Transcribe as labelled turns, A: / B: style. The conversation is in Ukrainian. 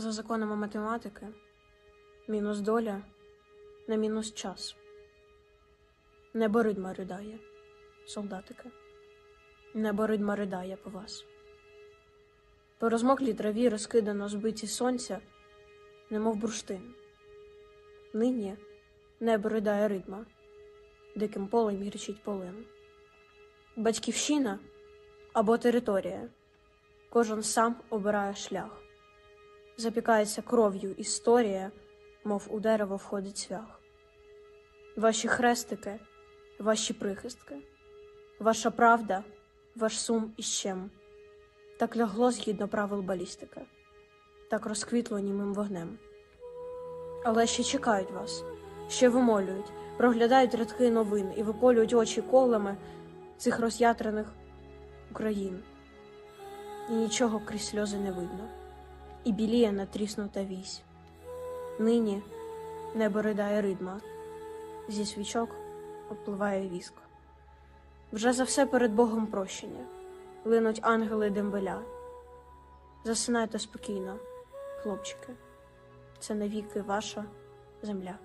A: За законами математики, мінус доля на мінус час. Небо ридма ридає, солдатики. Небо ридма ридає по вас. По розмоклій траві розкидано збиті сонця, немов бурштин. Нині небо ридає ридма, диким полем гірчить полин. Батьківщина або територія. Кожен сам обирає шлях. Запікається кров'ю історія, мов у дерево входить цвях. Ваші хрестики, ваші прихистки, ваша правда, ваш сум і щем. Так лягло згідно правил балістики, так розквітло німим вогнем. Але ще чекають вас, ще вимолюють, проглядають рядки новин і виколюють очі колами цих роз'ятрених Україн. І нічого крізь сльози не видно, і біліє натріснута вісь. Нині небо ридає ридма, зі свічок обпливає віск. Вже за все перед Богом прощення, линуть ангели дембеля. Засинайте спокійно, хлопчики, це навіки ваша земля.